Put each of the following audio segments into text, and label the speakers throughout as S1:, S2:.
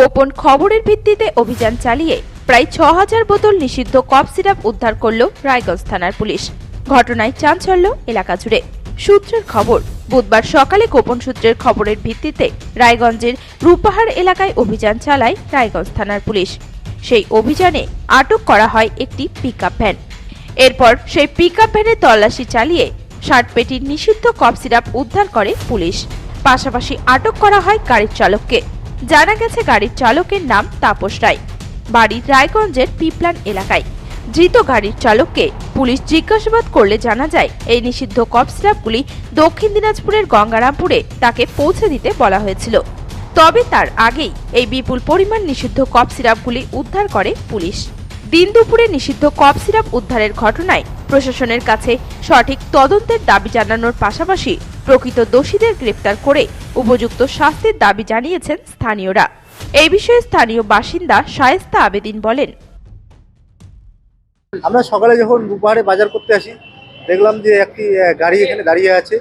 S1: গোপন খবরের ভিত্তিতে অভিযান চালিয়ে প্রায় ছ হাজার বোতল নিষিদ্ধ কফ সিরাপ উদ্ধার করল রায়গঞ্জ থানার পুলিশ। ঘটনায় চাঞ্চল্য এলাকা জুড়ে। সূত্রের খবর, বুধবার সকালে গোপন সূত্রের খবরের ভিত্তিতে রায়গঞ্জের রূপাহার এলাকায় অভিযান চালায় রায়গঞ্জ থানার পুলিশ। সেই অভিযানে আটক করা হয় একটি পিকআপ ভ্যান। এরপর সেই পিকআপ ভ্যানে তল্লাশি চালিয়ে ষাট পেটির নিষিদ্ধ কফ সিরাপ উদ্ধার করে পুলিশ। পাশাপাশি আটক করা হয় গাড়ির চালককে। জানা গেছে গাড়ির চালকের নাম তাপস রায়। বাড়ি রায়গঞ্জের পিপলান এলাকায়। ধৃত গাড়ির চালককে পুলিশ জিজ্ঞাসাবাদ করলে জানা যায়, এই নিষিদ্ধ সিরাপগুলি দক্ষিণ দিনাজপুরের গঙ্গারামপুরে তাকে পৌঁছে দিতে বলা হয়েছিল। তবে তার আগেই এই বিপুল পরিমাণ নিষিদ্ধ কফ সিরাপগুলি উদ্ধার করে পুলিশ। দিন দুপুরে নিষিদ্ধ কফ সিরাপ উদ্ধারের ঘটনায় প্রশাসনের কাছে সঠিক তদন্তের দাবি জানানোর পাশাপাশি প্রকৃত দোষীদের গ্রেপ্তার করে উপযুক্ত শাস্তির দাবি জানিয়েছেন স্থানীয়রা। এই বিষয়ে স্থানীয় বাসিন্দা শায়েস্তা আবেদিন বলেন,
S2: আমরা সকালে যখন দুপাহারে বাজার করতে আসি, দেখলাম যে একটি গাড়ি এখানে দাঁড়িয়ে আছে।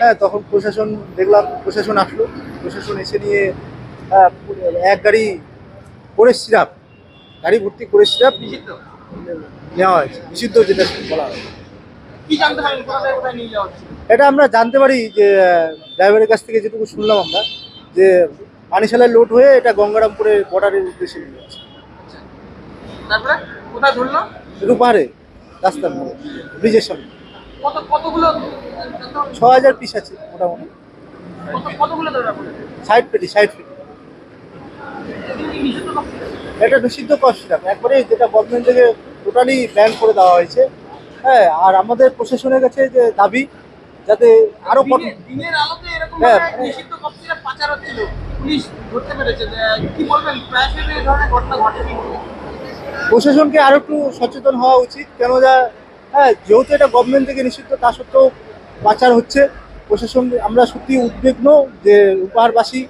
S2: হ্যাঁ তখন প্রশাসন, দেখলাম প্রশাসন আসলো। প্রশাসন এসে নিয়ে এক গাড়ি করে সিরাপ, গাড়ি ভর্তি করে সিরাপ নেওয়া হয়েছে। নিষিদ্ধ যেটা বলা হয়।
S3: হচ্ছে?
S2: এটা আমরা জানতে পারি যে ড্রাইভারের কাছ থেকে যেটুকু শুনলাম আমরা যে পানিশালায় লোড হয়ে এটা গঙ্গারামপুরের বর্ডারের উদ্দেশ্যে নিয়ে যাচ্ছে।
S3: তারপরে কোথায় ধরলো?
S2: রূপাহারে রাস্তার মোড়ে ব্রিজের সামনে।
S3: কত কতগুলো
S2: ছ হাজার পিস আছে মোটামুটি।
S3: কতগুলো ধরা
S2: পেটি ষাট পেটি
S3: এগুলো কি নিষিদ্ধ কফি
S2: এটা নিষিদ্ধ কষ্ট একবারে যেটা গভর্নমেন্ট থেকে টোটালি ব্যান করে দেওয়া হয়েছে। হ্যাঁ আর আমাদের প্রশাসনের কাছে যে দাবি যাতে
S3: আরও
S2: হ্যাঁ,
S3: সিরাপ?
S2: প্রশাসনকে আরও একটু সচেতন হওয়া উচিত। কেন যা হ্যাঁ যেহেতু এটা গভর্নমেন্ট থেকে নিষিদ্ধ তা সত্ত্বেও পাচার হচ্ছে। প্রশাসন আমরা সত্যি উদ্বিগ্ন যে উপহারবাসী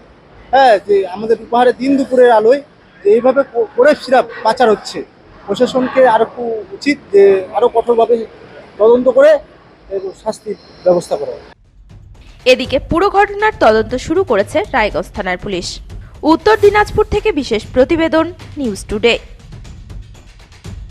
S2: হ্যাঁ যে আমাদের উপহারে দিন দুপুরের আলোয় এইভাবে করে সিরাপ পাচার হচ্ছে। প্রশাসনকে আরও উচিত যে আরও কঠোরভাবে তদন্ত করে শাস্তির ব্যবস্থা করা
S1: এদিকে পুরো ঘটনার তদন্ত শুরু করেছে রায়গঞ্জ থানার পুলিশ। উত্তর দিনাজপুর থেকে বিশেষ প্রতিবেদন নিউজ টুডে।